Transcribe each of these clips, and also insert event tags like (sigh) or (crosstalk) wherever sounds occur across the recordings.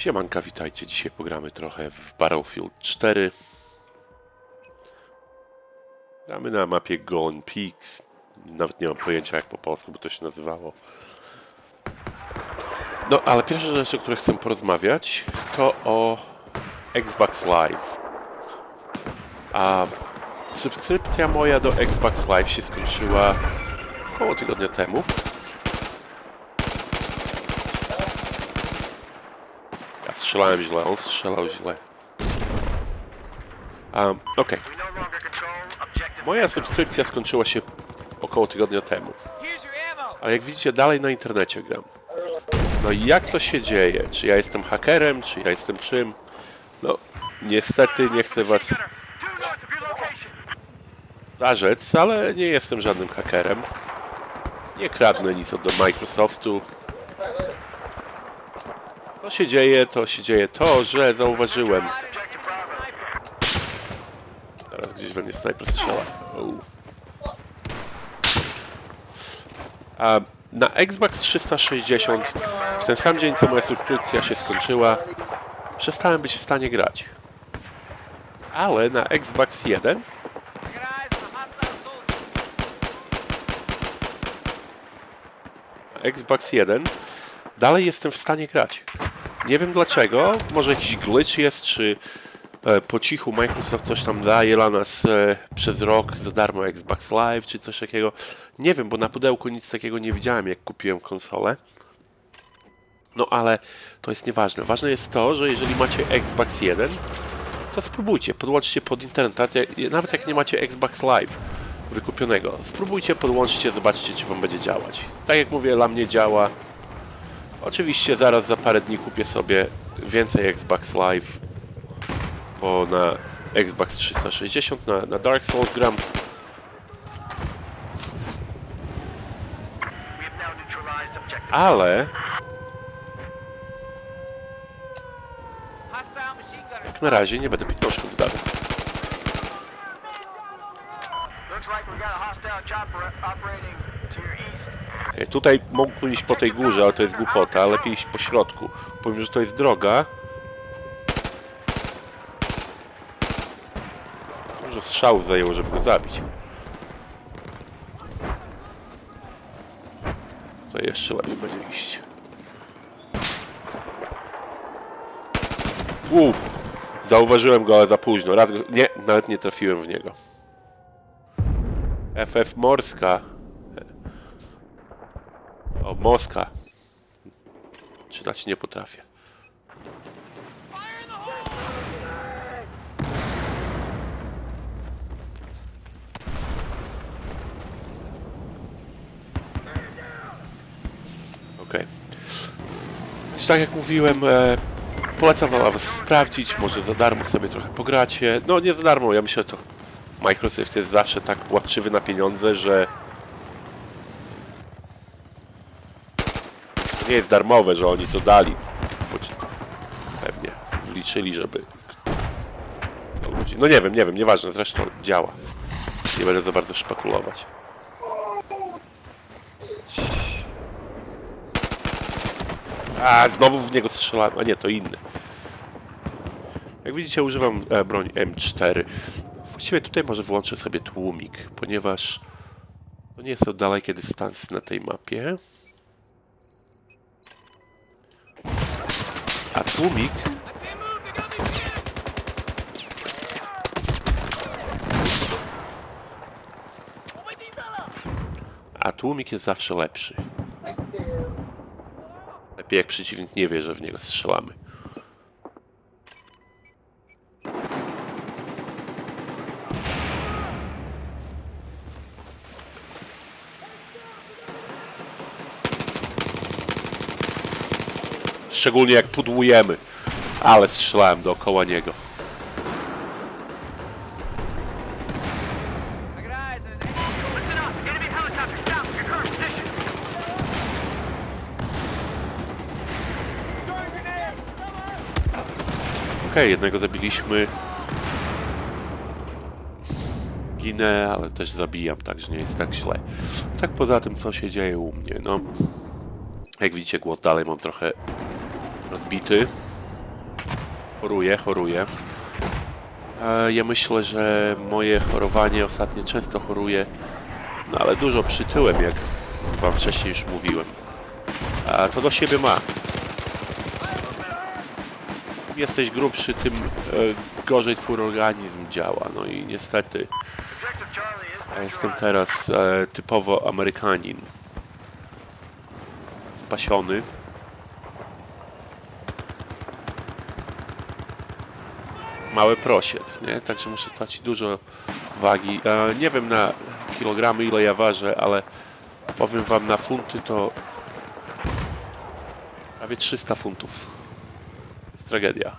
Siemanka, witajcie. Dzisiaj pogramy trochę w Battlefield 4. Gramy na mapie Golden Peaks. Nawet nie mam pojęcia jak po polsku by to się nazywało. No, ale pierwsza rzecz, o której chcę porozmawiać, to o Xbox Live. A subskrypcja moja do Xbox Live się skończyła około tygodnia temu. Strzelałem źle, on strzelał źle. Um, Okej. Moja subskrypcja skończyła się około tygodnia temu. Ale jak widzicie, dalej na internecie gram. No i jak to się dzieje? Czy ja jestem hakerem, czy ja jestem czym? No, niestety nie chcę was zarzec, ale nie jestem żadnym hakerem. Nie kradnę nic od Microsoftu. To się dzieje, to się dzieje to, że zauważyłem. Teraz gdzieś we mnie snajper strzela. A na Xbox 360 w ten sam dzień, co moja subskrypcja się skończyła, przestałem być w stanie grać. Ale na Xbox 1 I got eyes on a hostile soldier. na Xbox 1 dalej jestem w stanie grać. Nie wiem dlaczego, może jakiś glitch jest, czy e, po cichu Microsoft coś tam daje dla nas e, przez rok za darmo Xbox Live, czy coś takiego. Nie wiem, bo na pudełku nic takiego nie widziałem, jak kupiłem konsolę. No ale to jest nieważne. Ważne jest to, że jeżeli macie Xbox 1, to spróbujcie, podłączcie pod internet, nawet jak- nawet jak nie macie Xbox Live wykupionego. Spróbujcie, podłączcie, zobaczcie, czy wam będzie działać. Tak jak mówię, dla mnie działa. Oczywiście zaraz za parę dni kupię sobie więcej Xbox Live, bo na Xbox 360, na, na Dark Souls gram. Ale jak na razie nie będę pieniążków dawał. Looks like we got a hostile chopper operating to your east. E, Tutaj mógłbym iść po tej górze, ale to jest głupota. Lepiej iść po środku. Powiem, że to jest droga. Może strzał zajęło, żeby go zabić. To jeszcze lepiej będzie iść. Uff! Zauważyłem go, ale za późno. Raz go... Nie, nawet nie trafiłem w niego. FF Morska. Moska. Czytać nie potrafię. Okej. Więc Tak jak mówiłem, e, polecam wam sprawdzić, może za darmo sobie trochę pogracie. No nie za darmo, ja myślę, że to Microsoft jest zawsze tak łapczywy na pieniądze, że nie jest darmowe, że oni to dali. Pewnie wliczyli, żeby. No nie wiem, nie wiem, nieważne, zresztą działa. Nie będę za bardzo szpekulować. A, znowu w niego strzelałem. A nie, to inny. Jak widzicie, używam e, broń M4. Właściwie tutaj może włączę sobie tłumik, ponieważ to nie są dalekie dystanse na tej mapie. A tłumik. A tłumik jest zawsze lepszy. Lepiej jak przeciwnik nie wie, że w niego strzelamy. Szczególnie jak pudłujemy. Ale strzelałem dookoła niego. Okej, jednego zabiliśmy. Ginę, ale też zabijam, także nie jest tak źle. Tak poza tym, co się dzieje u mnie, no... Jak widzicie, głos dalej mam trochę rozbity. Choruję, choruję. E, Ja myślę, że moje chorowanie ostatnio często choruję, no ale dużo przytyłem, jak wam wcześniej już mówiłem. A to do siebie ma. Im Jesteś grubszy, tym e, gorzej twój organizm działa. No i niestety ja jestem teraz e, typowo Amerykanin. Spasiony. Mały prosiec, nie? Także muszę stracić dużo wagi. E, nie wiem na kilogramy ile ja ważę, ale powiem wam na funty to prawie 300 funtów. To jest tragedia.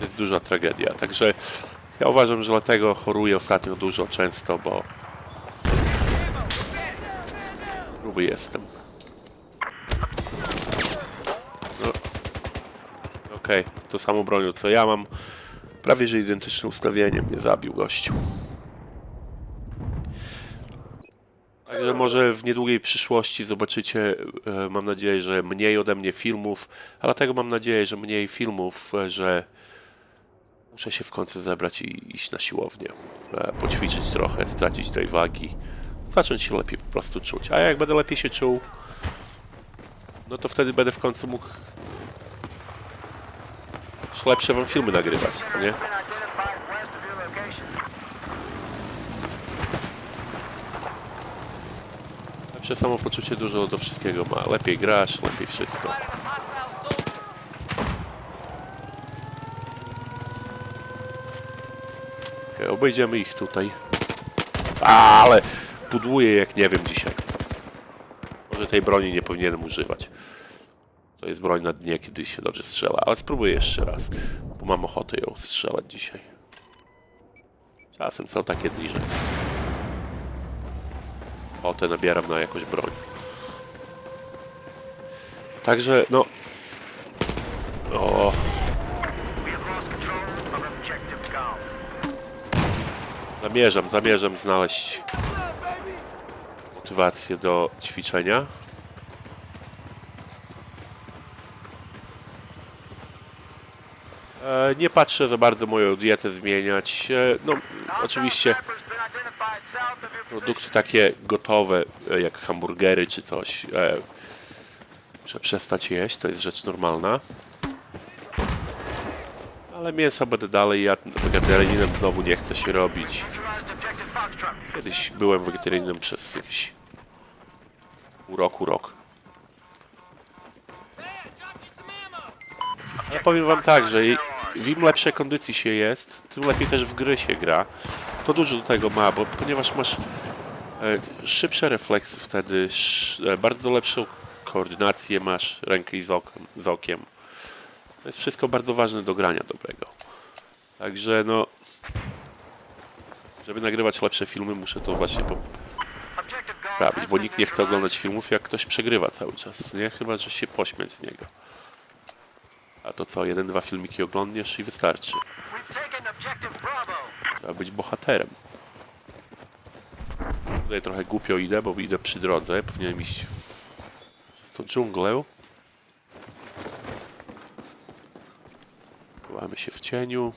Jest duża tragedia. Także ja uważam, że dlatego choruję ostatnio dużo, często, bo gruby jestem. No. Okej, to samo bronią co ja mam. Prawie że identyczne ustawienie mnie zabił gościu. Także może w niedługiej przyszłości zobaczycie, e, mam nadzieję, że mniej ode mnie filmów, a dlatego mam nadzieję, że mniej filmów, e, że muszę się w końcu zebrać i iść na siłownię. E, Poćwiczyć trochę, stracić tej wagi, zacząć się lepiej po prostu czuć. A jak będę lepiej się czuł, no to wtedy będę w końcu mógł lepsze wam filmy nagrywać, co nie? Lepsze samopoczucie dużo do wszystkiego ma. Lepiej grasz, lepiej wszystko. Okej, obejdziemy ich tutaj. Ale pudłuję jak nie wiem dzisiaj. Może tej broni nie powinienem używać. To jest broń na dnie, kiedy się dobrze strzela. Ale spróbuję jeszcze raz, bo mam ochotę ją strzelać dzisiaj. Czasem są takie dni, że ochotę nabieram na jakąś broń. Także, no... O. Zamierzam, zamierzam znaleźć motywację do ćwiczenia. E, Nie patrzę za bardzo moją dietę zmieniać. E, No, oczywiście produkty takie gotowe, e, jak hamburgery czy coś, muszę przestać jeść, to jest rzecz normalna. Ale mięso będę dalej jadł, wegetarianinem znowu nie chce się robić. Kiedyś byłem wegetarianinem przez jakieś pół roku, rok. There, drop you some ammo. Ale powiem wam tak, że im lepszej kondycji się jest, tym lepiej też w gry się gra. To dużo do tego ma, bo ponieważ masz e, szybsze refleksy wtedy, e, bardzo lepszą koordynację masz rękę i z, okiem, z okiem. To jest wszystko bardzo ważne do grania dobrego. Także no, żeby nagrywać lepsze filmy, muszę to właśnie po, Objective Golf prawić, has bo nikt nie chce oglądać filmów, jak ktoś przegrywa cały czas, nie? Chyba, że się pośmiać z niego. A to co, jeden, dwa filmiki oglądniesz i wystarczy. Trzeba być bohaterem. Tutaj trochę głupio idę, bo idę przy drodze. Powinienem iść przez tą dżunglę. Chowamy się w cieniu.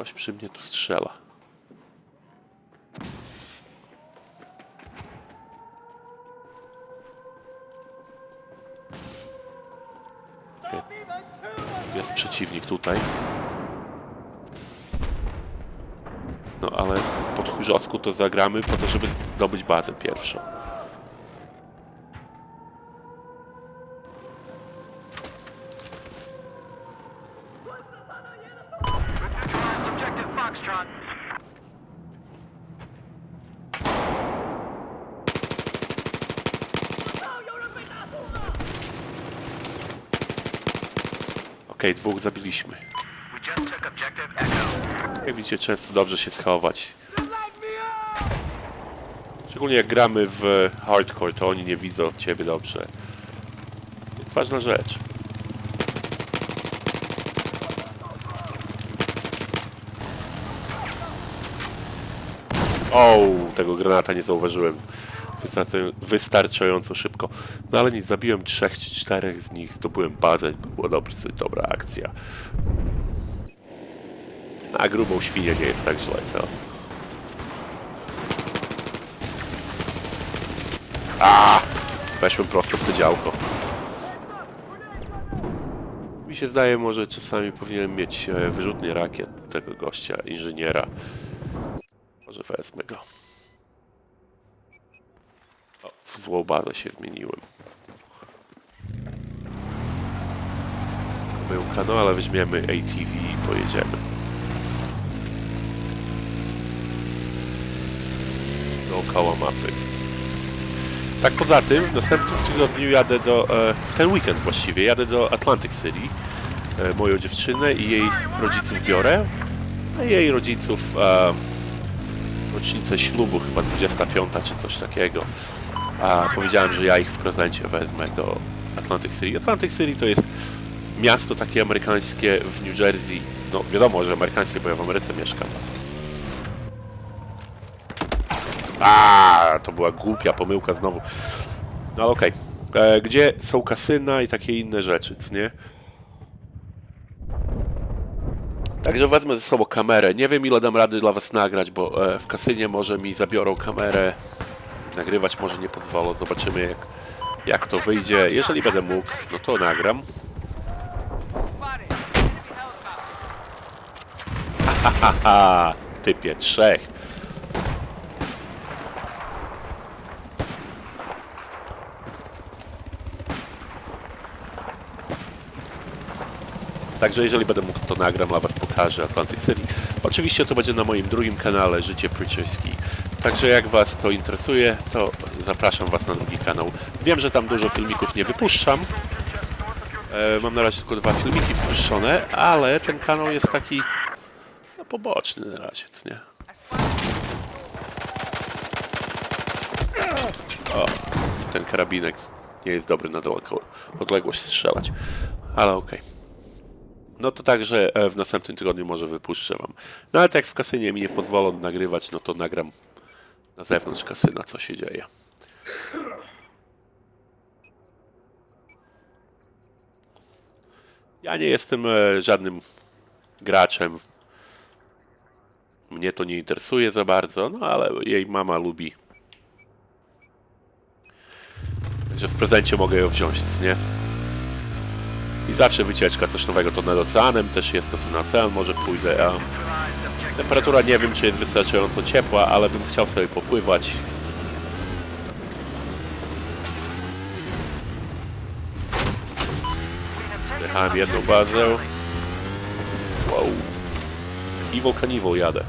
Ktoś przy mnie tu strzela. Jest przeciwnik tutaj. No ale po tchórzowsku to zagramy po to, żeby zdobyć bazę pierwszą. Jak widzicie, często dobrze się schować. Szczególnie jak gramy w hardcore, to oni nie widzą ciebie dobrze. Ważna rzecz. O, tego granata nie zauważyłem. Wystarczająco szybko. No ale nie zabiłem trzech czy czterech z nich, zdobyłem bazę, była dobra akcja. Na grubą świnię nie jest tak źle, co? A! Weszłem prosto w to działko. Mi się zdaje, może czasami powinienem mieć e, wyrzutnie rakiet tego gościa, inżyniera. Może wezmę go. O, w złą bazę się zmieniłem. Pomyłka, no ale weźmiemy ATV i pojedziemy. Dookoła mapy. Tak poza tym, w następnym tygodniu jadę do, e, w ten weekend właściwie, jadę do Atlantic City. E, moją dziewczynę i jej rodziców biorę. A jej rodziców e, rocznicę ślubu, chyba 25 czy coś takiego. A powiedziałem, że ja ich w prezencie wezmę do Atlantic City. Atlantic City to jest miasto takie amerykańskie w New Jersey. No wiadomo, że amerykańskie, bo ja w Ameryce mieszkam. A, to była głupia pomyłka znowu. No ale okej. E, Gdzie są kasyna i takie inne rzeczy, nie? Także wezmę ze sobą kamerę. Nie wiem ile dam rady dla was nagrać, bo e, w kasynie może mi zabiorą kamerę. Nagrywać może nie pozwolą. Zobaczymy jak, jak to wyjdzie. Jeżeli będę mógł, no to nagram. Spotted. Enemy helicopter. Haha, typie trzech. Także jeżeli będę mógł, to nagram, dla Was pokażę Atlantic City. Oczywiście to będzie na moim drugim kanale Życie Preacherski. Także jak Was to interesuje, to zapraszam Was na drugi kanał. Wiem, że tam dużo filmików nie wypuszczam. E, mam na razie tylko dwa filmiki wpuszczone, ale ten kanał jest taki no, poboczny na razie, nie? O, ten karabinek nie jest dobry na odległość strzelać, ale okej. No to także e, w następnym tygodniu może wypuszczę wam. Nawet jak w kasynie mi nie pozwolą nagrywać, no to nagram na zewnątrz kasyna, co się dzieje. Ja nie jestem e, żadnym graczem. Mnie to nie interesuje za bardzo, no ale jej mama lubi. Także w prezencie mogę ją wziąć, nie? I zawsze wycieczka, coś nowego to nad oceanem, też jest to sobie na ocean, może pójdę, a temperatura nie wiem, czy jest wystarczająco ciepła, ale bym chciał sobie popływać. Jechałem jedną bazę. Wow. Evil Cannibal jadę.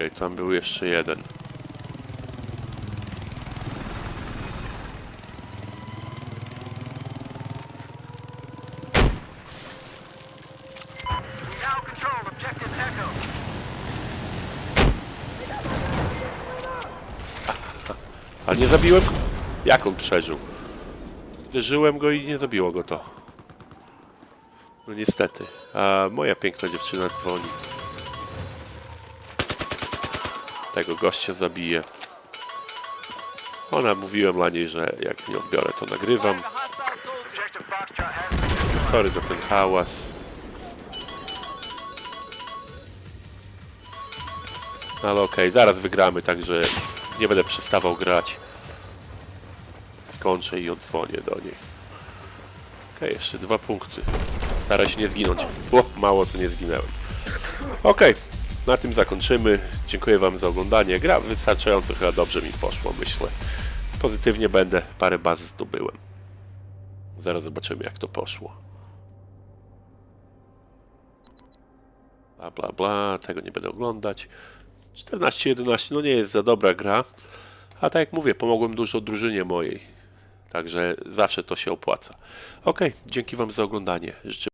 Okej, tam był jeszcze jeden. (laughs) A nie zabiłem? Jak on przeżył? Uderzyłem go i nie zabiło go to. No niestety. A moja piękna dziewczyna dzwoni. Tego gościa zabiję. Ona mówiłem dla niej, że jak nie odbiorę, to nagrywam. Sorry za ten hałas. No Ale okej, zaraz wygramy, także nie będę przestawał grać. Skończę i odzwonię do niej. Okej, jeszcze dwa punkty. Staraj się nie zginąć. O, mało co nie zginęłem. Okej, na tym zakończymy. Dziękuję Wam za oglądanie. Gra wystarczająco chyba dobrze mi poszło, myślę. Pozytywnie będę, parę baz zdobyłem. Zaraz zobaczymy jak to poszło. Bla bla bla, tego nie będę oglądać. 14-11, no nie jest za dobra gra. A tak jak mówię, pomogłem dużo drużynie mojej. Także zawsze to się opłaca. Ok, dzięki Wam za oglądanie. Życzę